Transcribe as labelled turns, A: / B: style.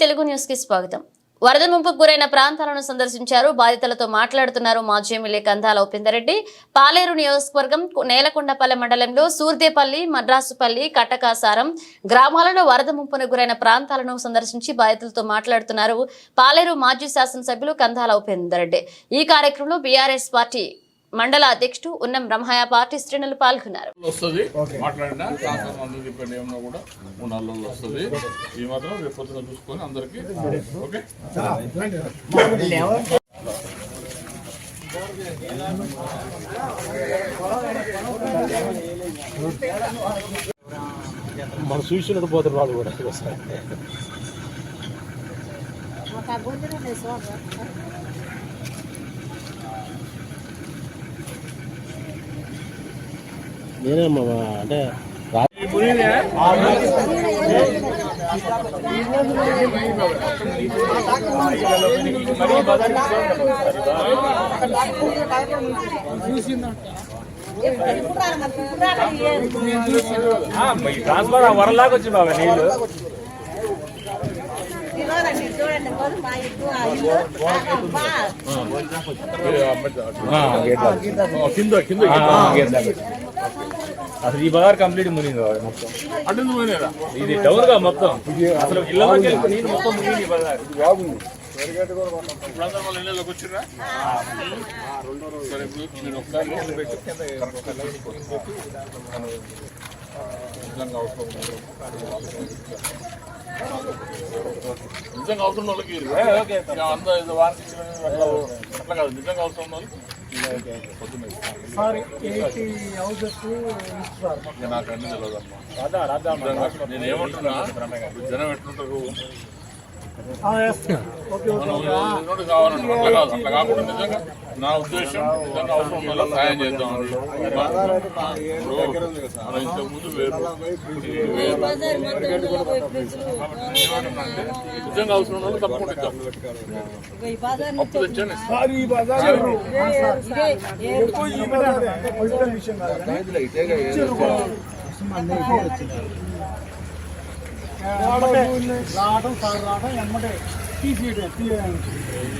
A: తెలుగు న్యూస్కి స్వాగతం. వరద ముంపుకు గురైన ప్రాంతాలను సందర్శించారు. బాధితులతో మాట్లాడుతున్నారు మాజీ ఎమ్మెల్యే కందాల ఉపేందరెడ్డి పాలేరు నియోజకవర్గం నేలకొండపల్లె మండలంలో సూర్దేపల్లి మద్రాసుపల్లి కట్టకాసారం గ్రామాలలో వరద ముంపును గురైన ప్రాంతాలను సందర్శించి బాధితులతో మాట్లాడుతున్నారు పాలేరు మాజీ శాసనసభ్యులు కందాల ఉపేందరెడ్డి ఈ కార్యక్రమంలో బీఆర్ఎస్ పార్టీ మండల అధ్యక్షుడు ఉన్నం బ్రహ్మయ్య పార్టీ శ్రేణులు పాల్గొన్నారు.
B: వస్తుంది. మాట్లాడినా ట్రాన్స్ఫర్ అందరూ చెప్పండి ఏమన్నా కూడా మూడు నాలుగు రోజులు వస్తుంది. ఈ మాత్రం రేపు పొద్దున చూసుకొని అందరికి ఓకే?
C: మనం చూసినట్టు పోతారు వాళ్ళు కూడా నేనేమ్మా అంటే ట్రాన్స్ఫర్ వరలాగా వచ్చి బాబా నీళ్ళు.
B: కింద కింద
C: అసలు ఈ బజార్ కంప్లీట్ మునిగింది మొత్తం.
B: అటు పోయినారా
C: ఇది టౌన్గా మొత్తం. అసలు వెళ్ళి నీళ్ళు మొత్తం మునిగింది బజార్
B: వాళ్ళ కింద నిజంగా అవసరం ఉన్న వాళ్ళకి అట్లా కాదు. నిజంగా అవసరం ఉన్న వాళ్ళు పొద్దున్న ఇక నాకు అన్ని తెలియదమ్మా నిజంగా నేను ఏమంటున్నా? జనం ఎట్లుంటారు? మనం ఉన్నోడు కావాలంటే అట్లా కాదు అట్లా కాకుండా నిజంగా నా ఉద్దేశం నిజంగా అవసరం వాళ్ళకి సాయం చేద్దాం వేరు నిజంగా అవసరం వాళ్ళు తప్పకుండా ఇద్దాం. అప్పు
D: നമ്മുടെ